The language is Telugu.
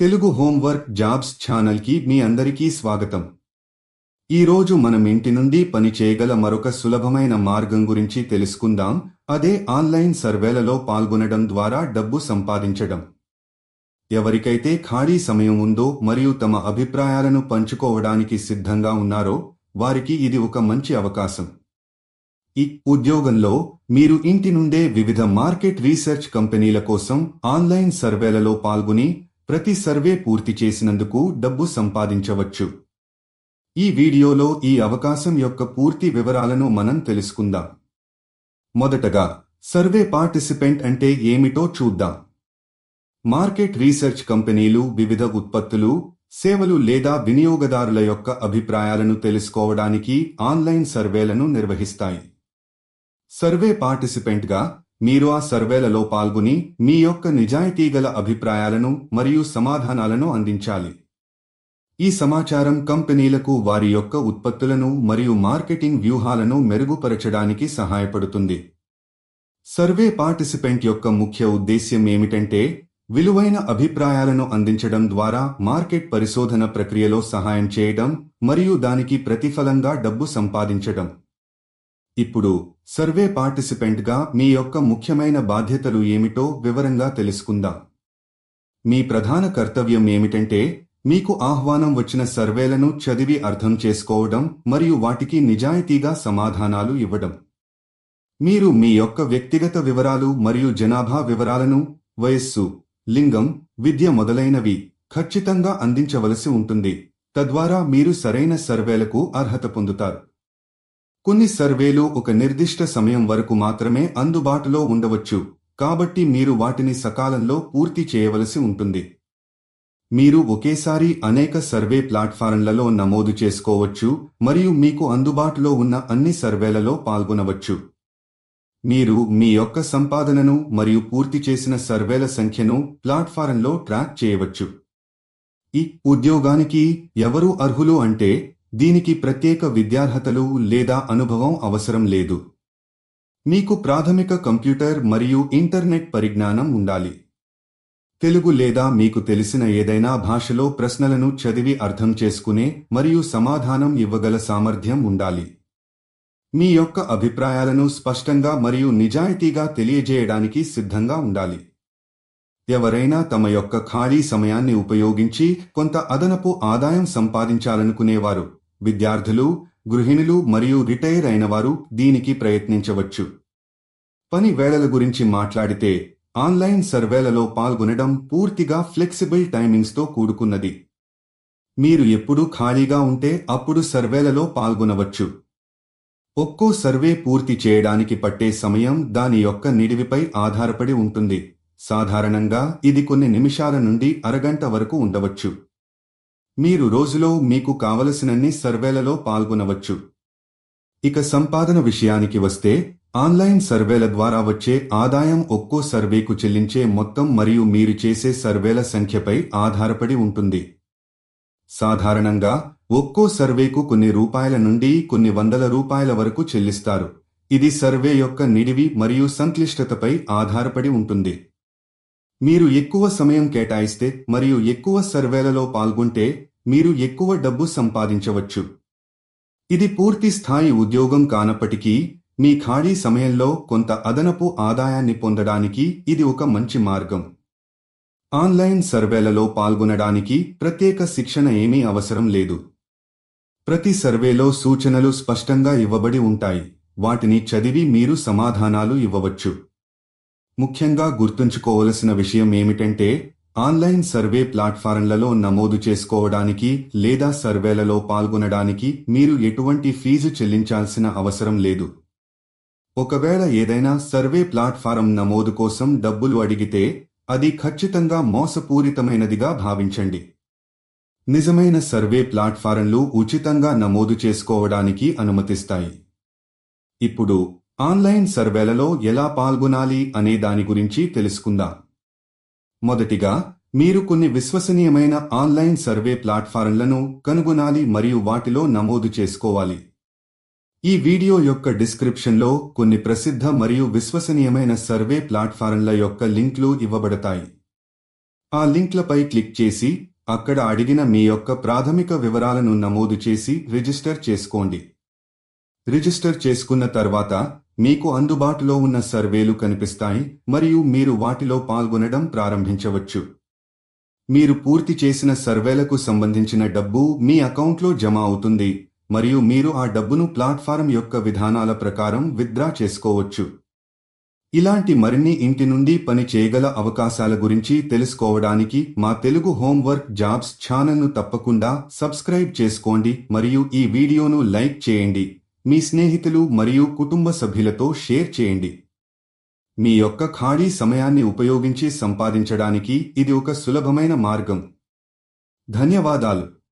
తెలుగు హోంవర్క్ జాబ్స్ ఛానల్కి మీ అందరికీ స్వాగతం. ఈరోజు మనం ఇంటి నుండి పని చేయగల మరొక సులభమైన మార్గం గురించి తెలుసుకుందాం. అదే ఆన్లైన్ సర్వేలలో పాల్గొనడం ద్వారా డబ్బు సంపాదించడం. ఎవరికైతే ఖాళీ సమయం ఉందో మరియు తమ అభిప్రాయాలను పంచుకోవడానికి సిద్ధంగా ఉన్నారో వారికి ఇది ఒక మంచి అవకాశం. ఈ ఉద్యోగంలో మీరు ఇంటి నుండే వివిధ మార్కెట్ రీసెర్చ్ కంపెనీల కోసం ఆన్లైన్ సర్వేలలో పాల్గొని ప్రతి సర్వే పూర్తి చేసినందుకు డబ్బు సంపాదించవచ్చు. ఈ వీడియోలో ఈ అవకాశం యొక్క పూర్తి వివరాలను మనం తెలుసుకుందాం. మొదటగా సర్వే పార్టిసిపెంట్ అంటే ఏమిటో చూద్దాం. మార్కెట్ రీసెర్చ్ కంపెనీలు వివిధ ఉత్పత్తులు సేవలు లేదా వినియోగదారుల యొక్క అభిప్రాయాలను తెలుసుకోవడానికి ఆన్లైన్ సర్వేలను నిర్వహిస్తాయి. సర్వే పార్టిసిపెంట్గా మీరు ఆ సర్వేలలో పాల్గొని మీ యొక్క నిజాయితీగల అభిప్రాయాలను మరియు సమాధానాలను అందించాలి. ఈ సమాచారం కంపెనీలకు వారి యొక్క ఉత్పత్తులను మరియు మార్కెటింగ్ వ్యూహాలను మెరుగుపరచడానికి సహాయపడుతుంది. సర్వే పార్టిసిపెంట్ యొక్క ముఖ్య ఉద్దేశ్యం ఏమిటంటే విలువైన అభిప్రాయాలను అందించడం ద్వారా మార్కెట్ పరిశోధన ప్రక్రియలో సహాయం చేయడం మరియు దానికి ప్రతిఫలంగా డబ్బు సంపాదించడం. ఇప్పుడు సర్వే పార్టిసిపెంట్గా మీ యొక్క ముఖ్యమైన బాధ్యతలు ఏమిటో వివరంగా తెలుసుకుందాం. మీ ప్రధాన కర్తవ్యం ఏమిటంటే మీకు ఆహ్వానం వచ్చిన సర్వేలను చదివి అర్థం చేసుకోవడం మరియు వాటికి నిజాయితీగా సమాధానాలు ఇవ్వడం. మీరు మీ యొక్క వ్యక్తిగత వివరాలు మరియు జనాభా వివరాలను వయస్సు లింగం విద్య మొదలైనవి ఖచ్చితంగా అందించవలసి ఉంటుంది. తద్వారా మీరు సరైన సర్వేలకు అర్హత పొందుతారు. కొన్ని సర్వేలు ఒక నిర్దిష్ట సమయం వరకు మాత్రమే అందుబాటులో ఉండవచ్చు. కాబట్టి మీరు వాటిని సకాలంలో పూర్తి చేయవలసి ఉంటుంది. మీరు ఒకేసారి అనేక సర్వే ప్లాట్ఫారంలలో నమోదు చేసుకోవచ్చు మరియు మీకు అందుబాటులో ఉన్న అన్ని సర్వేలలో పాల్గొనవచ్చు. మీరు మీ యొక్క సంపాదనను మరియు పూర్తి చేసిన సర్వేల సంఖ్యను ప్లాట్ఫారంలో ట్రాక్ చేయవచ్చు. ఈ ఉద్యోగానికి ఎవరు అర్హులు అంటే దీనికి ప్రత్యేక విద్యార్హతలు లేదా అనుభవం అవసరం లేదు. మీకు ప్రాథమిక కంప్యూటర్ మరియు ఇంటర్నెట్ పరిజ్ఞానం ఉండాలి. తెలుగు లేదా మీకు తెలిసిన ఏదైనా భాషలో ప్రశ్నలను చదివి అర్థం చేసుకునే మరియు సమాధానం ఇవ్వగల సామర్థ్యం ఉండాలి. మీ యొక్క అభిప్రాయాలను స్పష్టంగా మరియు నిజాయితీగా తెలియజేయడానికి సిద్ధంగా ఉండాలి. ఎవరైనా తమ యొక్క ఖాళీ సమయాన్ని ఉపయోగించి కొంత అదనపు ఆదాయం సంపాదించాలనుకునేవారు. విద్యార్థులు గృహిణులు మరియు రిటైర్ అయినవారు దీనికి ప్రయత్నించవచ్చు. పని వేళల గురించి మాట్లాడితే ఆన్లైన్ సర్వేలలో పాల్గొనడం పూర్తిగా ఫ్లెక్సిబుల్ టైమింగ్స్తో కూడుకున్నది. మీరు ఎప్పుడు ఖాళీగా ఉంటే అప్పుడు సర్వేలలో పాల్గొనవచ్చు. ఒక్కో సర్వే పూర్తి చేయడానికి పట్టే సమయం దాని యొక్క నిడివిపై ఆధారపడి ఉంటుంది. సాధారణంగా ఇది కొన్ని నిమిషాల నుండి అరగంట వరకు ఉండవచ్చు. మీరు రోజులో మీకు కావలసినన్ని సర్వేలలో పాల్గొనవచ్చు. ఇక సంపాదన విషయానికి వస్తే ఆన్లైన్ సర్వేల ద్వారా వచ్చే ఆదాయం ఒక్కో సర్వేకు చెల్లించే మొత్తం మరియు మీరు చేసే సర్వేల సంఖ్యపై ఆధారపడి ఉంటుంది. సాధారణంగా ఒక్కో సర్వేకు కొన్ని రూపాయల నుండి కొన్ని వందల రూపాయల వరకు చెల్లిస్తారు. ఇది సర్వే యొక్క నిడివి మరియు సంక్లిష్టతపై ఆధారపడి ఉంటుంది. మీరు ఎక్కువ సమయం కేటాయిస్తే మరియు ఎక్కువ సర్వేలలో పాల్గొంటే మీరు ఎక్కువ డబ్బు సంపాదించవచ్చు. ఇది పూర్తి స్థాయి ఉద్యోగం కానప్పటికీ మీ ఖాళీ సమయంలో కొంత అదనపు ఆదాయాన్ని పొందడానికి ఇది ఒక మంచి మార్గం. ఆన్లైన్ సర్వేలలో పాల్గొనడానికి ప్రత్యేక శిక్షణ ఏమీ అవసరం లేదు. ప్రతి సర్వేలో సూచనలు స్పష్టంగా ఇవ్వబడి ఉంటాయి. వాటిని చదివి మీరు సమాధానాలు ఇవ్వవచ్చు. ముఖ్యంగా గుర్తుంచుకోవలసిన విషయం ఏమిటంటే ఆన్లైన్ సర్వే ప్లాట్ఫారంలలో నమోదు చేసుకోవడానికి లేదా సర్వేలలో పాల్గొనడానికి మీరు ఎటువంటి ఫీజు చెల్లించాల్సిన అవసరం లేదు. ఒకవేళ ఏదైనా సర్వే ప్లాట్ఫారం నమోదు కోసం డబ్బులు అడిగితే అది ఖచ్చితంగా మోసపూరితమైనదిగా భావించండి. నిజమైన సర్వే ప్లాట్ఫారంలు ఉచితంగా నమోదు చేసుకోవడానికి అనుమతిస్తాయి. ఇప్పుడు ఆన్లైన్ సర్వేలలో ఎలా పాల్గొనాలి అనే దాని గురించి తెలుసుకుందాం. మొదటిగా మీరు కొన్ని విశ్వసనీయమైన ఆన్లైన్ సర్వే ప్లాట్ఫారంలను కనుగొనాలి మరియు వాటిలో నమోదు చేసుకోవాలి. ఈ వీడియో యొక్క డిస్క్రిప్షన్లో కొన్ని ప్రసిద్ధ మరియు విశ్వసనీయమైన సర్వే ప్లాట్ఫారంల యొక్క లింక్లు ఇవ్వబడతాయి. ఆ లింక్లపై క్లిక్ చేసి అక్కడ అడిగిన మీ యొక్క ప్రాథమిక వివరాలను నమోదు చేసి రిజిస్టర్ చేసుకోండి. రిజిస్టర్ చేసుకున్న తర్వాత మీకు అందుబాటులో ఉన్న సర్వేలు కనిపిస్తాయి మరియు మీరు వాటిలో పాల్గొనడం ప్రారంభించవచ్చు. మీరు పూర్తి చేసిన సర్వేలకు సంబంధించిన డబ్బు మీ అకౌంట్లో జమ అవుతుంది మరియు మీరు ఆ డబ్బును ప్లాట్ఫారం యొక్క విధానాల ప్రకారం విత్డ్రా చేసుకోవచ్చు. ఇలాంటి మరిన్ని ఇంటి నుండి పని చేయగల అవకాశాల గురించి తెలుసుకోవడానికి మా తెలుగు హోంవర్క్ జాబ్స్ ఛానల్ను తప్పకుండా సబ్స్క్రైబ్ చేసుకోండి మరియు ఈ వీడియోను లైక్ చేయండి. మీ స్నేహితులు మరియు కుటుంబ సభ్యులతో షేర్ చేయండి. మీ యొక్క ఖాళీ సమయాన్ని ఉపయోగించి సంపాదించడానికి ఇది ఒక సులభమైన మార్గం. ధన్యవాదాలు.